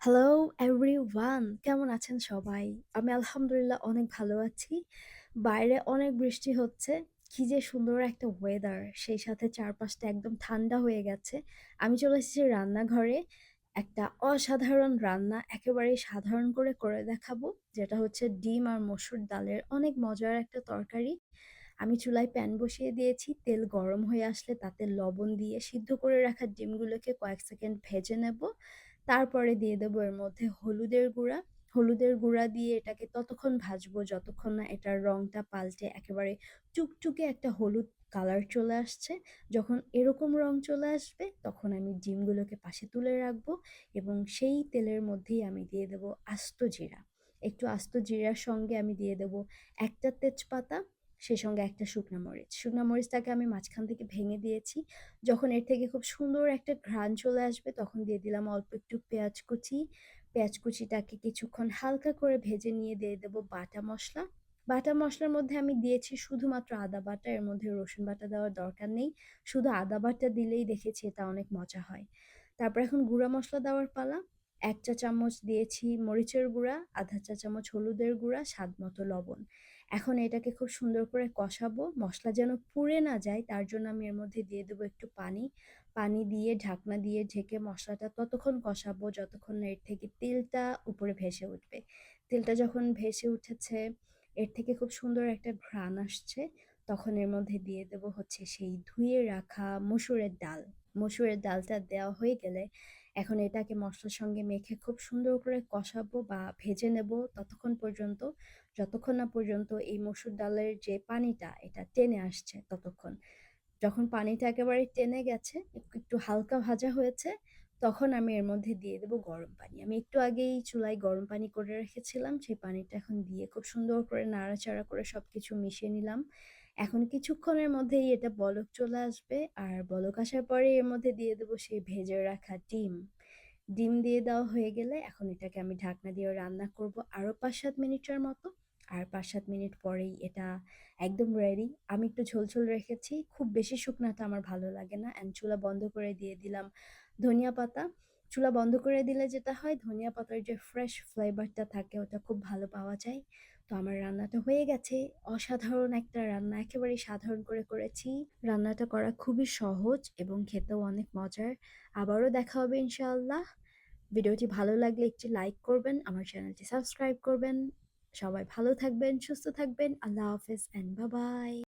Hello everyone কেমন আছেন সবাই? আমি আলহামদুলিল্লাহ অনেক ভালো আছি। বাইরে অনেক বৃষ্টি হচ্ছে। কি যে সুন্দর একটা ওয়েদার! সেই সাথে চারপাশটা একদম ঠান্ডা হয়ে গেছে। আমি চলে এসেছি রান্নাঘরে। একটা অসাধারণ রান্না একেবারেই সাধারণ করে করে দেখাবো। যেটা হচ্ছে ডিম আর মসুর ডালের অনেক মজার একটা তরকারি। আমি চুলায় প্যান বসিয়ে দিয়েছি। তেল গরম হয়ে আসলে তাতে লবণ দিয়ে সিদ্ধ করে রাখা ডিমগুলোকে কয়েক সেকেন্ড ভেজে নেব। তারপরে দিয়ে দেবো এর মধ্যে হলুদের গুঁড়া। হলুদের গুঁড়া দিয়ে এটাকে ততক্ষণ ভাজবো যতক্ষণ না এটার রংটা পাল্টে একেবারে চুকচুকে একটা হলুদ কালার চলে আসছে। যখন এরকম রং চলে আসবে তখন আমি ডিমগুলোকে পাশে তুলে রাখব এবং সেই তেলের মধ্যেই আমি দিয়ে দেবো আস্ত জিরা। একটু আস্ত জিরার সঙ্গে আমি দিয়ে দেবো একটা তেজপাতা, সেই সঙ্গে একটা শুকনো মরিচ। শুকনা মরিচটাকে আমি মাঝখান থেকে ভেঙে দিয়েছি। যখন এর থেকে খুব সুন্দর একটা ঘ্রাণ চলে আসবে তখন দিয়ে দিলাম অল্প একটু পেঁয়াজ কুচি। পেঁয়াজ কুচিটাকে কিছুক্ষণ হালকা করে ভেজে নিয়ে দিয়ে দেবো বাটা মশলা বাটা মশলার মধ্যে আমি দিয়েছি শুধুমাত্র আদা বাটা, এর মধ্যে রসুন বাটা দেওয়ার দরকার নেই। শুধু আদা বাটা দিলেই দেখেছি এটা অনেক মজা হয়। তারপর এখন গুঁড়া মশলা দেওয়ার পালা। ১ চা চামচ দিয়েছি মরিচের গুঁড়া, আধা চা চামচ হলুদের গুঁড়া, স্বাদ মতো লবণ। এখন এটাকে খুব সুন্দর করে কষাবো। মশলা যেন পুড়ে না যায় তার জন্য আমি এর মধ্যে দিয়ে দেবো একটু পানি। পানি দিয়ে ঢাকনা দিয়ে ঢেকে মশলাটা ততক্ষণ কষাবো যতক্ষণ না এর থেকে তেলটা উপরে ভেসে উঠবে। তেলটা যখন ভেসে উঠেছে, এর থেকে খুব সুন্দর একটা ঘ্রাণ আসছে, তখন এর মধ্যে দিয়ে দেবো হচ্ছে সেই ধুয়ে রাখা মসুরের ডাল। মসুরের ডালটা দেওয়া হয়ে গেলে এখন এটাকে মশলার সঙ্গে মেখে খুব সুন্দর করে কষাবো বা ভেজে নেব ততক্ষণ পর্যন্ত যতক্ষণ না পর্যন্ত এই মসুর ডালের যে পানিটা এটা টেনে আসছে ততক্ষণ। যখন পানিটা একেবারে টেনে গেছে, একটু হালকা ভাজা হয়েছে, তখন আমি এর মধ্যে দিয়ে দেবো গরম পানি। আমি একটু আগেই চুলায় গরম পানি করে রেখেছিলাম, সেই পানিটা এখন দিয়ে খুব সুন্দর করে নাড়াচাড়া করে সব কিছু মিশিয়ে নিলাম। এখন কিছুক্ষণের মধ্যেই এটা বলক চলে আসবে আর বলক আসার পরে এর মধ্যে দিয়ে দেবো সেই ভেজে রাখা ডিম। ডিম দিয়ে দেওয়া হয়ে গেলে এখন এটাকে আমি ঢাকনা দিয়ে রান্না করব আরও ৫-৭ মিনিটের মতো। আর ৫-৭ মিনিট পরেই এটা একদম রেডি। আমি একটু ঝোল, ঝোল রেখেছি। খুব বেশি শুকনাটা আমার ভালো লাগে না অ্যান্ড চুলা বন্ধ করে দিয়ে দিলাম ধনিয়া পাতা। চুলা বন্ধ করে দিলে যেটা হয় ধনিয়া পাতার যে ফ্রেশ ফ্লেভারটা থাকে ওটা খুব ভালো পাওয়া যায়। তো আমার রান্নাটা হয়ে গেছে। অসাধারণ একটা রান্না, একেবারেই সাধারণ করে করেছি। রান্নাটা করা খুবই সহজ এবং খেতেও অনেক মজার। আবারও দেখা হবে ইনশাআল্লাহ। ভিডিওটি ভালো লাগলে একটি লাইক করবেন, আমার চ্যানেলটি সাবস্ক্রাইব করবেন। সবাই ভালো থাকবেন, সুস্থ থাকবেন। আল্লাহ হাফেজ অ্যান্ড বাই-বাই।